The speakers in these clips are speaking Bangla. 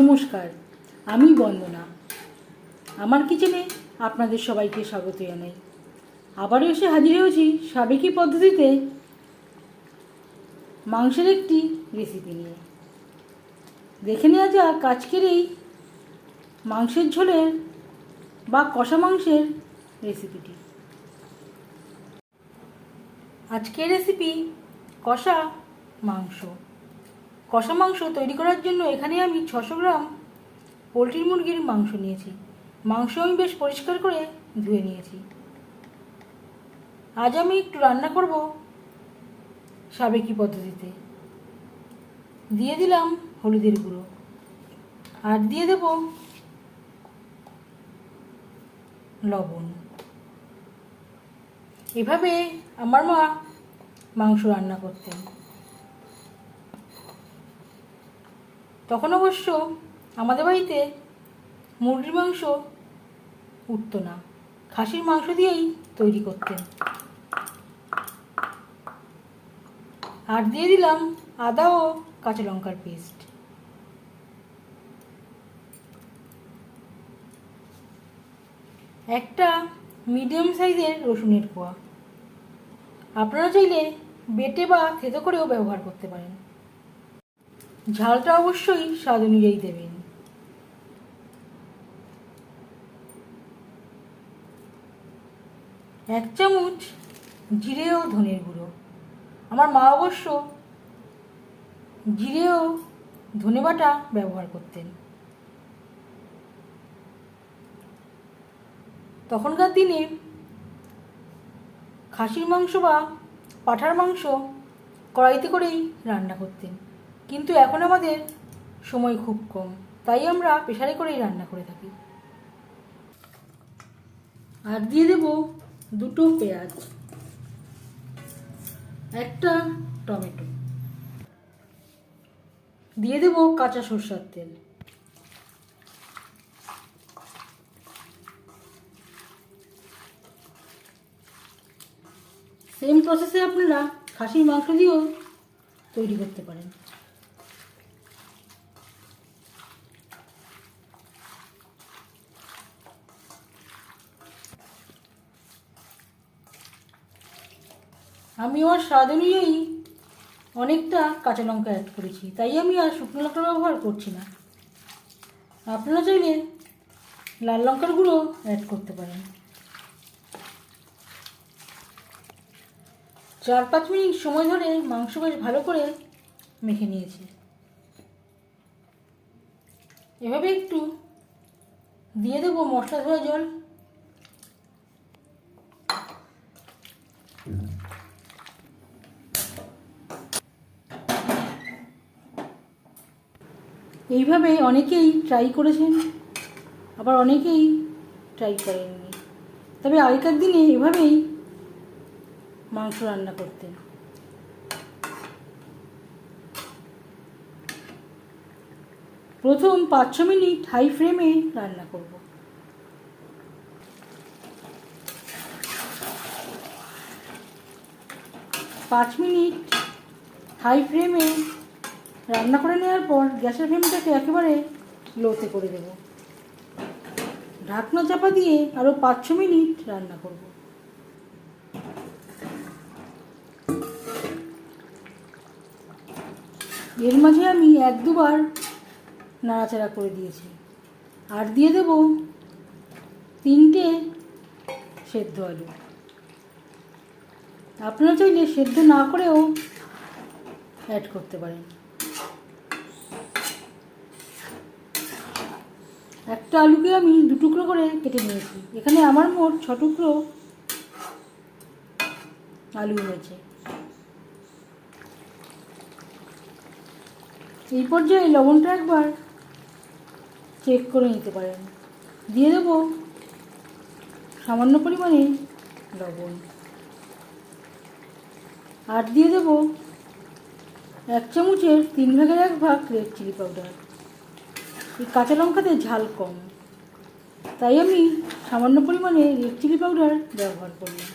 নমস্কার, আমি বন্দনা। আমার কিচেনে আপনাদের সবাইকে স্বাগত জানাই। আবারও এসে হাজির হয়েছি সাবেকি পদ্ধতিতে মাংসের একটি রেসিপি নিয়ে। দেখে নেওয়া যাক আজকের এই মাংসের ঝোলের বা কষা মাংসের রেসিপিটি আজকের রেসিপি কষা মাংস। কষা মাংস তৈরি করার জন্য এখানে আমি ছশো গ্রাম পোলট্রির মুরগির মাংস নিয়েছি। মাংস আমি বেশ পরিষ্কার করে ধুয়ে নিয়েছি। আজ আমি একটু রান্না করব সাবেকি পদ্ধতিতে। দিয়ে দিলাম হলুদের গুঁড়ো। আর দিয়ে দেব লবণ। এভাবে আমার মা মাংস রান্না করতেন। তখন অবশ্য আমাদের বাড়িতে মুরগির মাংস উঠতো না। খাসির মাংস দিয়েই তৈরি করতেন। আর দিয়ে দিলাম আদা ও কাঁচা লঙ্কার পেস্ট। একটা মিডিয়াম সাইজের রসুনের কোয়া। আপনারা চাইলে বেটে বা থেতো করেও ব্যবহার করতে পারেন। ঝালটা অবশ্যই স্বাদ অনুযায়ী দেবেন। এক চামচ জিরে ও ধনের গুঁড়ো। আমার মা অবশ্য জিরে ও ধনে বাটা ব্যবহার করতেন। তখনকার দিনে খাসির মাংস বা পাঠার মাংস কড়াইতে করেই রান্না করতেন। কিন্তু এখন আমাদের সময় খুব কম। তাই আমরা প্রেশারে করেই রান্না করে থাকি। আর দিয়ে দেব দুটো পেঁয়াজ, একটা টমেটো। দিয়ে দেব কাঁচা সরষার তেল। সেম প্রসেসে আপনারা খাসির মাংস দিয়েও তৈরি করতে পারেন। আমি আমার স্বাদ অনুযায়ী অনেকটা কাঁচা লঙ্কা অ্যাড করেছি। তাই আমি আর শুকনো লঙ্কা ব্যবহার করছি না। আপনারা চাইলে লাল লঙ্কার গুঁড়ো অ্যাড করতে পারেন। চার পাঁচ মিনিট সময় ধরে মাংস বেশ ভালো করে মেখে নিয়েছি। এভাবে একটু দিয়ে দেবো মশলা ধোয়া জল। এইভাবে অনেকেই ট্রাই করেছেন, আবার অনেকেই ট্রাই করেননি। তবে আগেকার দিনে এভাবেই মাংস রান্না করতেন। প্রথম পাঁচ ছ মিনিট হাই ফ্লেমে রান্না করব। পাঁচ মিনিট হাই ফ্লেমে রান্না করে নেওয়ার পর গ্যাসের ফ্লেমটাকে একেবারে লোতে করে দেব। ঢাকনা চাপা দিয়ে আরও পাঁচ ছ মিনিট রান্না করব। এর মাঝে আমি এক দুবার নাড়াচাড়া করে দিয়েছি। আর দিয়ে দেব তিনটে সেদ্ধ আলু। আপনারা চাইলে সেদ্ধ না করেও অ্যাড করতে পারেন। একটা আলুকে আমি দু টুকরো করে কেটে নিয়েছি। এখানে আমার মোট ছ টুকরো আলু হয়েছে এই পর্যায়ে লবণটা একবার চেক করে নিতে পারেন। দিয়ে দেব সামান্য পরিমাণে লবণ। আর দিয়ে দেব এক চামচের তিন ভাগের এক ভাগ রেড চিলি পাউডার এই কাঁচা লঙ্কাতে ঝাল কম। তাই আমি সামান্য পরিমাণে রেড চিলি পাউডার ব্যবহার করলাম।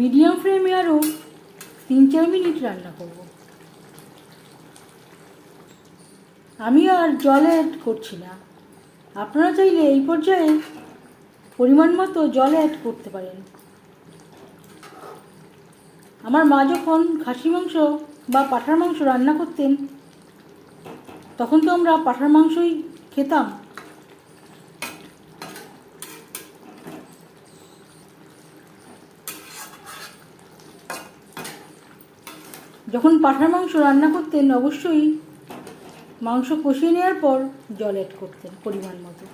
মিডিয়াম ফ্লেমে আরও তিন চার মিনিট রান্না করব। আমি আর জল অ্যাড করছি না। আপনারা চাইলে এই পর্যায়ে পরিমাণ মতো জল অ্যাড করতে পারেন। আমার মা যখন খাসি মাংস বা পাঁঠার মাংস রান্না করতেন, তখন তো আমরা পাঁঠার মাংসই খেতাম। যখন পাঁঠার মাংস রান্না করতেন, অবশ্যই মাংস কষিয়ে নেওয়ার পর জল অ্যাড করতেন পরিমাণ মতো।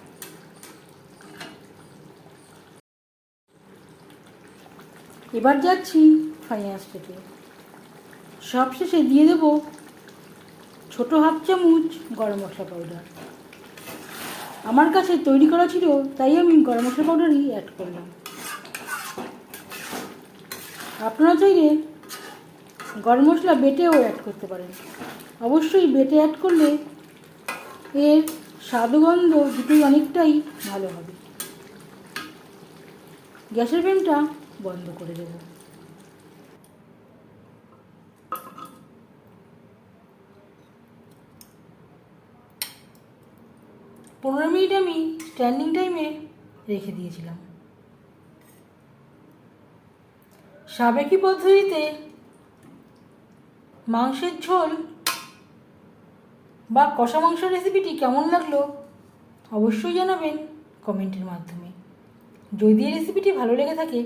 এবার যাচ্ছি ফাইনাল স্টেপে সবশেষে দিয়ে দেব ছোটো হাফ চামচ গরম মশলা পাউডার আমার কাছে তৈরি করা ছিল, তাই আমি গরম মশলা পাউডারই অ্যাড করলাম। আপনারা চাইলে গরম মশলা বেটেও অ্যাড করতে পারেন। অবশ্যই বেটে অ্যাড করলে এর স্বাদগন্ধ দুটোই অনেকটাই ভালো হবে। গ্যাসের ফ্লেমটা বন্ধ করে দেব। পনেরো মিনিট আমি স্ট্যান্ডিং টাইমে রেখে দিয়েছিলাম। সাবেকি পদ্ধতিতে মাংসের ঝোল বা কষা মাংস রেসিপিটি কেমন লাগল অবশ্যই জানাবেন কমেন্টের মাধ্যমে। যদি এই রেসিপিটি ভালো লেগে থাকে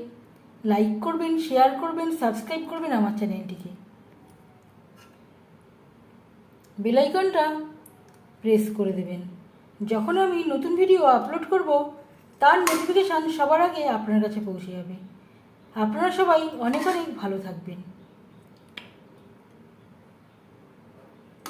লাইক করবেন শেয়ার করবেন সাবস্ক্রাইব করবেন আমার চ্যানেলটিকে বেলাইকনটা প্রেস করে দেবেন। যখন আমি নতুন ভিডিও আপলোড করব, তার নোটিফিকেশান সবার আগে আপনার কাছে পৌঁছে যাবে। আপনারা সবাই অনেক অনেক ভালো থাকবেন।